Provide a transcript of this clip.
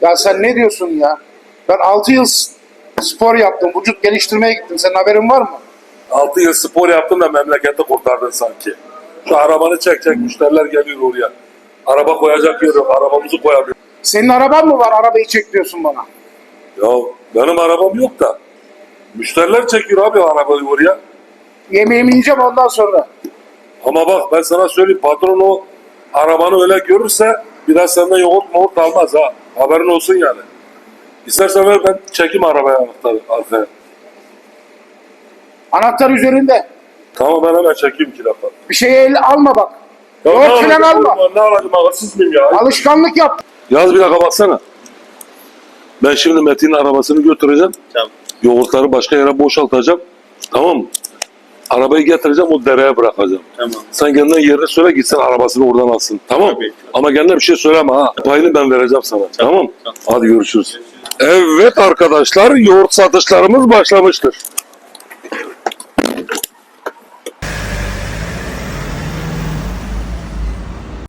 Ya sen ne diyorsun ya? Ben 6 yıl spor yaptım. Vücut geliştirmeye gittim. Senin haberin var mı? 6 yıl spor yaptın da memleketi kurtardın sanki. Şu arabanı çekecek müşteriler geliyor oraya. Araba koyacak yer yok. Arabamızı koyamıyor. Senin araban mı var? Arabayı çek diyorsun bana. Ya benim arabam yok da. Müşteriler çekiyor abi arabayı oraya. Yemeğimi yiyeceğim ondan sonra. Ama bak ben sana söyleyeyim patron o arabanı öyle görürse bir daha senden yoğurt moğurt almaz ha. Haberin olsun yani. İstersen ver ben çekeyim arabaya anahtarı arkaya. Anahtar üzerinde. Tamam ben hemen çekeyim dakika. Bir şeye el alma bak. Ya Yoğurt ne falan alacağım alma. oğlum, Ne alacağım hırsız mıyım ya? Alışkanlık yap. Yaz bir dakika baksana. Ben şimdi Metin'in arabasını götüreceğim. Tamam. Yoğurtları başka yere boşaltacağım. Tamam mı? Arabayı getireceğim o dereye bırakacağım. Tamam. Sen kendine yerini söyle gitsin arabasını oradan alsın. Tamam Tabii. Ama kendine bir şey söyleme ha. Payını ben vereceğim sana. Tamam, Tamam. Hadi görüşürüz. Evet arkadaşlar yoğurt satışlarımız başlamıştır.